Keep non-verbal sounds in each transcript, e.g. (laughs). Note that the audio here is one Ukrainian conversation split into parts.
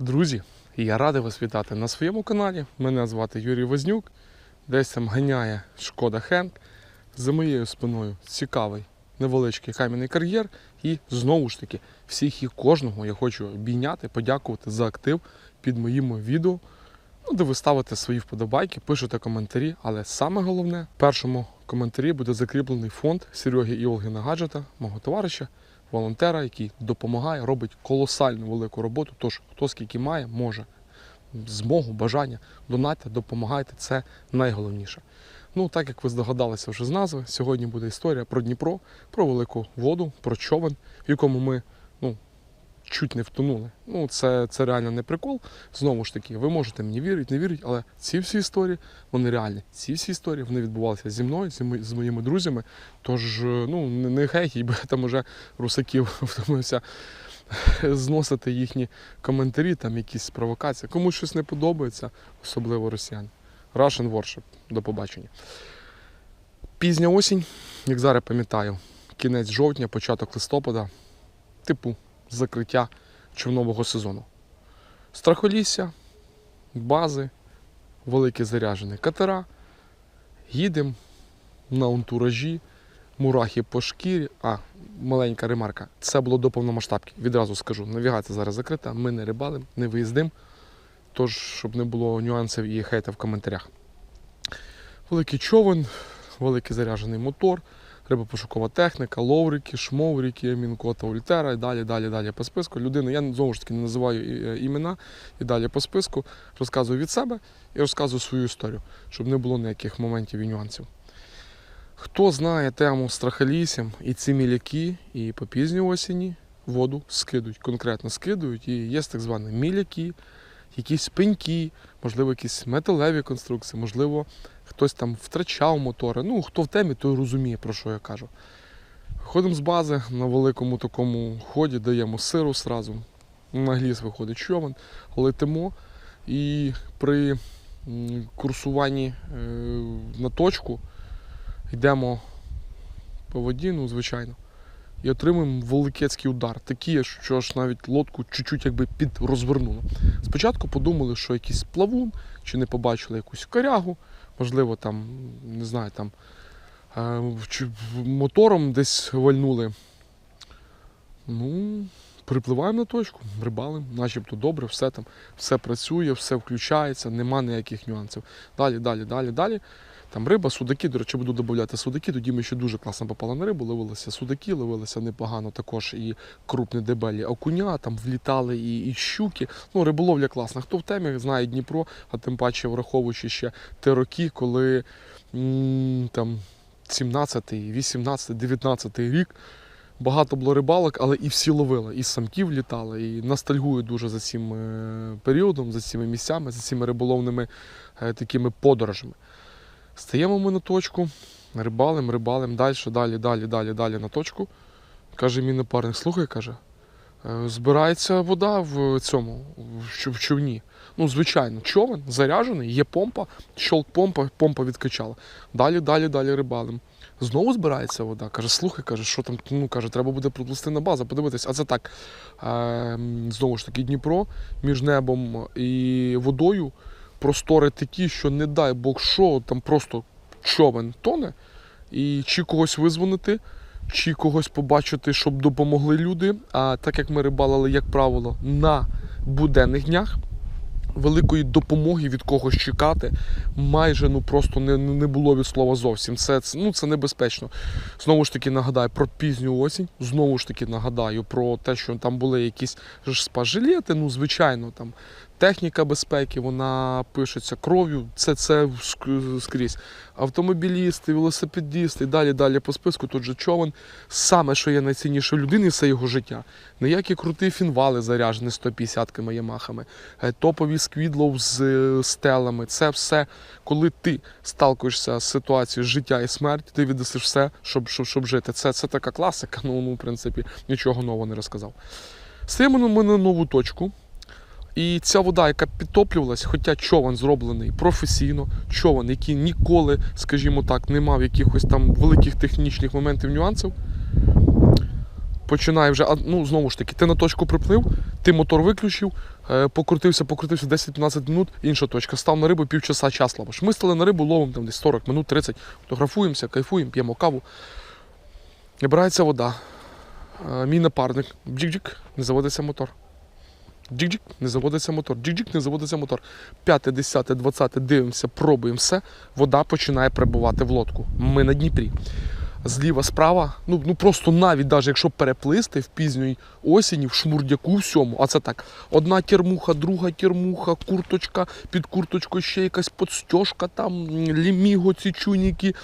Друзі, я радий вас вітати на своєму каналі. Мене звати Юрій Вознюк. Десь там ганяє Шкода Хенд. За моєю спиною цікавий невеличкий кам'яний кар'єр. І знову ж таки, всіх і кожного я хочу обійняти, подякувати за актив під моїм відео. Ну, де ви ставите свої вподобайки, пишете коментарі. Але саме головне, в першому коментарі буде закріплений фонд Сереги і Олги Нагаджета, мого товариша, волонтера, який допомагає, робить колосальну велику роботу. Тож, хто скільки має, може змогу, бажання, донатьте, допомагайте. Це найголовніше. Ну, так як ви здогадалися вже з назви, сьогодні буде історія про Дніпро, про велику воду, про човен, в якому ми чуть не втонули. Ну, це, це реально не прикол. Знову ж таки, ви можете мені вірити, не вірити, але ці всі історії, вони реальні. Ці всі історії вони відбувалися зі мною, зі мо- з моїми друзями. Тож, е, ну, не, геть, бо там уже русаків (laughs) втомився зносити їхні коментарі, там якісь провокації. Комусь щось не подобається, особливо росіян. Russian Worship. До побачення. Пізня осінь, як зараз пам'ятаю, кінець жовтня, початок листопада, типу закриття човнового сезону. Страхолісся, бази, великі заряджені катера. Їдемо на антуражі, мурахи по шкірі. А, маленька ремарка. Це було до повномасштабки. Відразу скажу. Навігація зараз закрита, ми не рибалимо, не виїздимо. Тож, щоб не було нюансів і хейта в коментарях. Великий човен, великий заряджений мотор, рибопошукова техніка, ловрики, шмоврики, мінкота, ультера і далі, далі, далі по списку. Людина, я знову ж таки не називаю е, імена і далі по списку. Розказую від себе і розказую свою історію, щоб не було ніяких моментів і нюансів. Хто знає тему страхолісім і ці міляки, і по пізній осені воду скидують, конкретно скидують. І є так звані міляки, якісь пеньки, можливо, якісь металеві конструкції, можливо, хтось там втрачав мотори. Ну, хто в темі, той розуміє, про що я кажу. Ходимо з бази на великому такому ході, даємо сиру сразу. На гліс виходить човен, летимо. І при курсуванні е, на точку йдемо по воді, ну, звичайно, і отримуємо великецький удар. Такий, що ж навіть лодку чуть-чуть якби підрозвернуло. Спочатку подумали, що якийсь плавун, чи не побачили якусь корягу, можливо, там, не знаю, там е, мотором десь вальнули. Ну, припливаємо на точку, рибалимо, начебто добре, все там, все працює, все включається, нема ніяких нюансів. Далі, далі, далі, далі. Там риба, судаки, до речі, буду додати судаки. Тоді ми ще дуже класно попали на рибу, ловилися судаки, ловилися непогано також і крупні дебелі окуня, там влітали і, і щуки. Ну, риболовля класна. Хто в темі знає Дніпро, а тим паче враховуючи ще ті роки, коли м, там 17, 18, 19 рік. Багато було рибалок, але і всі ловили. І самків літали, і ностальгую дуже за цим е, періодом, за цими місцями, за цими риболовними е, такими подорожами. Стаємо ми на точку, рибалим, рибалим, далі, далі, далі, далі, далі на точку. Каже мій напарник, слухай, каже, «е, збирається вода в цьому, в човні. Ну, звичайно, човен заряджений, є помпа, щолк помпа, помпа відкачала. Далі, далі, далі рибалим. Знову збирається вода. Каже, слухай, каже, що там, ну каже, треба буде проплисти на базу, подивитись. А це так. Е, знову ж таки, Дніпро між небом і водою простори такі, що не дай Бог що, там просто човен тоне. І чи когось визвонити, чи когось побачити, щоб допомогли люди. А так як ми рибалили, як правило, на буденних днях. Великої допомоги від когось чекати майже ну просто не, не було від слова зовсім. Це, ну, це небезпечно. Знову ж таки нагадаю про пізню осінь. Знову ж таки нагадаю про те, що там були якісь ж спажилети, ну звичайно, там техніка безпеки, вона пишеться кров'ю. Це це скрізь. Автомобілісти, велосипедісти і далі далі по списку. Тут же човен. Саме, що є найцінніше в людини, це його життя. Ніякі круті фінвали заряджені 150-ками ямахами, е, топові сквідлов з е, стелами. Це все, коли ти сталкуєшся з ситуацією життя і смерті, ти віддасиш все, щоб, щоб, щоб жити. Це, це така класика, ну, ну, в принципі, нічого нового не розказав. Стаємо ми на нову точку. І ця вода, яка підтоплювалась, хоча човен зроблений професійно, човен, який ніколи, скажімо так, не мав якихось там великих технічних моментів, нюансів, починає вже, ну знову ж таки, ти на точку приплив, ти мотор виключив, е, покрутився, покрутився 10-15 минут, інша точка. Став на рибу півчаса час ловиш. Ми стали на рибу, ловимо там десь 40 минут, 30, фотографуємося, кайфуємо, п'ємо каву. Набирається вода. Е, Мій напарник. Джик-джик, не заводиться мотор. Джик-джик, не заводиться мотор. Джик-джик, не заводиться мотор. П'яте, десяте, двадцяте, дивимося, пробуємо все. Вода починає прибувати в лодку. Ми на Дніпрі. Зліва, справа, ну, ну просто навіть навіть якщо переплисти в пізньої осені, в шмурдяку всьому, а це так, одна термуха, друга термуха, курточка, під курточкою ще якась подстежка, там ліміго, ці чуніки, е,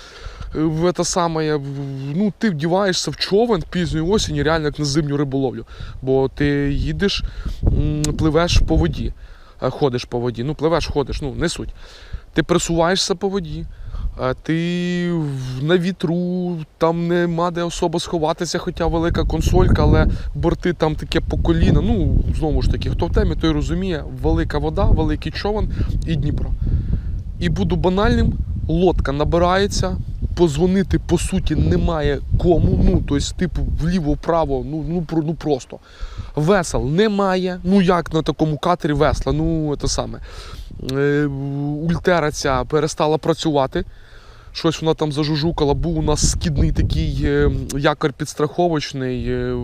в це саме, ну ти вдіваєшся в човен пізньої осені, реально як на зимню риболовлю. Бо ти їдеш, пливеш по воді, е, ходиш по воді, ну пливеш, ходиш, ну не суть. Ти присуваєшся по воді. Ти на вітру, там нема де особо сховатися, хоча велика консолька, але борти там таке по коліна. Ну, знову ж таки, хто в темі, той розуміє, велика вода, великий човен і Дніпро. І буду банальним, лодка набирається, позвонити по суті немає кому. Ну, тобто, типу, вліво-вправо, ну, ну, ну просто. Весел немає. Ну як на такому катері весла? Ну, це саме. Е, Ультера ця перестала працювати. Щось вона там зажужукала. Був у нас скідний такий е, якор підстраховочний, е,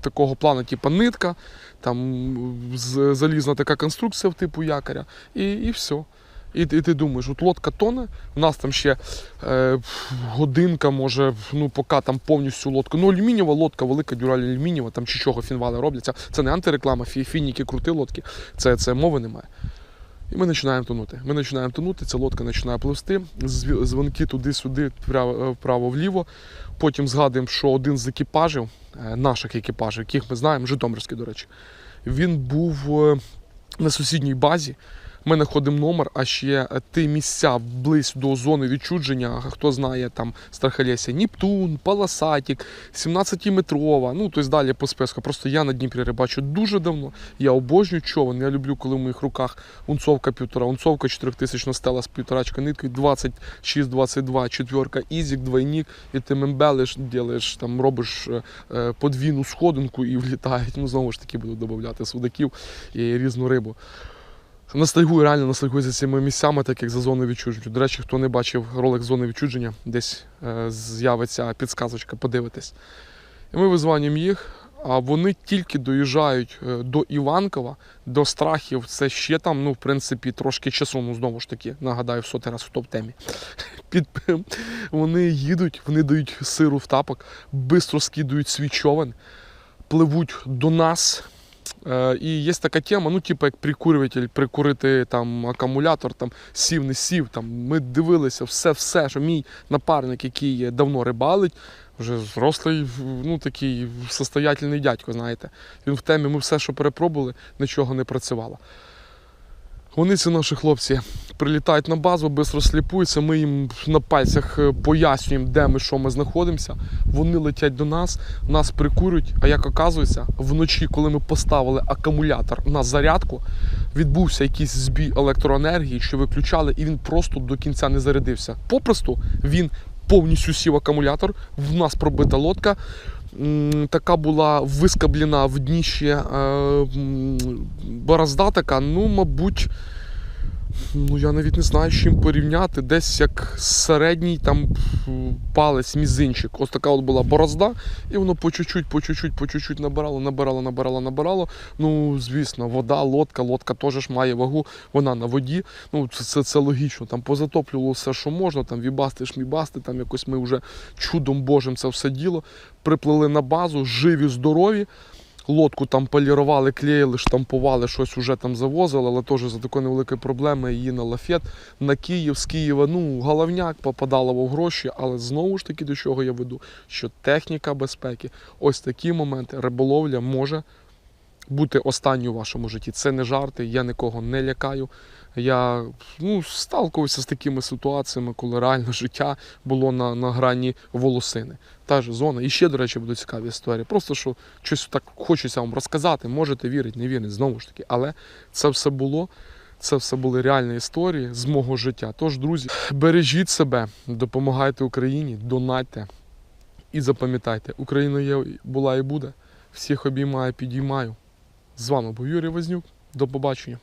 такого плану, типу нитка, там залізна така конструкція типу якоря, і, і все. І, і ти думаєш, от лодка тоне, у нас там ще е, годинка, може, ну, поки там повністю лодка. Ну, алюмінієва лодка, велика дюраль алюмінієва, там чи чого фінвали робляться. Це не антиреклама, фі, фініки крути лодки, це, це мови немає. І ми починаємо тонути. Ми починаємо тонути, ця лодка починає пливсти, зві- дзвонки туди-сюди, вправо- вправо-вліво. Потім згадуємо, що один з екіпажів, е, наших екіпажів, яких ми знаємо, Житомирський, до речі, він був е, на сусідній базі. Ми знаходимо номер, а ще е, ті місця близь до зони відчудження, хто знає там Страхолесія, Нептун, Паласатік, 17-метрова, ну тобто далі по списку. Просто я на Дніпрі рибачу дуже давно. Я обожнюю човен. Я люблю, коли в моїх руках унцовка півтора, унцовка 4000 стела з півторачка ниткою, 26-22, четверка, ізік, двойник, і ти мембелиш, ділиш, там робиш е, е, подвійну сходинку і влітають. Ну знову ж таки буду додати судаків і різну рибу. Ностальгую, реально ностальгую за цими місцями, так як за зоною відчудження. До речі, хто не бачив ролик зони відчудження, десь е, з'явиться підсказочка, подивитись. І ми визванюємо їх, а вони тільки доїжджають е, до Іванкова, до страхів. Це ще там, ну, в принципі, трошки часу, ну знову ж таки, нагадаю, в сотий раз в темі. (laughs) Під, вони їдуть, вони дають сиру в тапок, швидко скидують свій човен, пливуть до нас. Е, І є така тема, ну, типу, як прикурюватель, прикурити там акумулятор, там сів, не сів. Там, ми дивилися все-все, що мій напарник, який давно рибалить, вже зрослий, ну такий состоятельний дядько, знаєте. Він в темі, ми все, що перепробували, нічого не працювало. Вони, ці наші хлопці, прилітають на базу, швидко сліпуються, ми їм на пальцях е, пояснюємо, де ми, що ми знаходимося. Вони летять до нас, нас прикурюють. А як оказується, вночі, коли ми поставили акумулятор на зарядку, відбувся якийсь збій електроенергії, що виключали, і він просто до кінця не зарядився. Попросту він повністю сів акумулятор, в нас пробита лодка. Така була вискаблена в дні е, борозда така, ну, мабуть, ну я навіть не знаю, з чим порівняти. Десь як середній там палець, мізинчик. Ось така от була борозда, і воно по чуть-чуть, по чуть-чуть, по чуть-чуть набирало, набирало, набирало, набирало. Ну, звісно, вода, лодка, лодка теж має вагу, вона на воді. Ну, це, це, це логічно. Там позатоплювало все, що можна, там вібасти, шмібасти, там якось ми вже чудом Божим це все діло. Приплили на базу, живі, здорові. Лодку там полірували, клеїли, штампували, щось уже там завозили, але теж за такої невеликої проблеми її на лафет, на Київ, з Києва, ну, головняк попадало в гроші, але знову ж таки до чого я веду, що техніка безпеки, ось такі моменти, риболовля може бути останньою в вашому житті. Це не жарти, я нікого не лякаю. Я ну, сталкувався з такими ситуаціями, коли реально життя було на, на грані волосини. Та ж зона. І ще, до речі, будуть цікаві історії. Просто що щось так хочеться вам розказати, можете вірити, не вірити, знову ж таки. Але це все було. Це все були реальні історії з мого життя. Тож, друзі, бережіть себе, допомагайте Україні, донатьте і запам'ятайте, Україна є, була і буде. Всіх обіймаю, підіймаю. З вами був Юрій Вознюк. До побачення.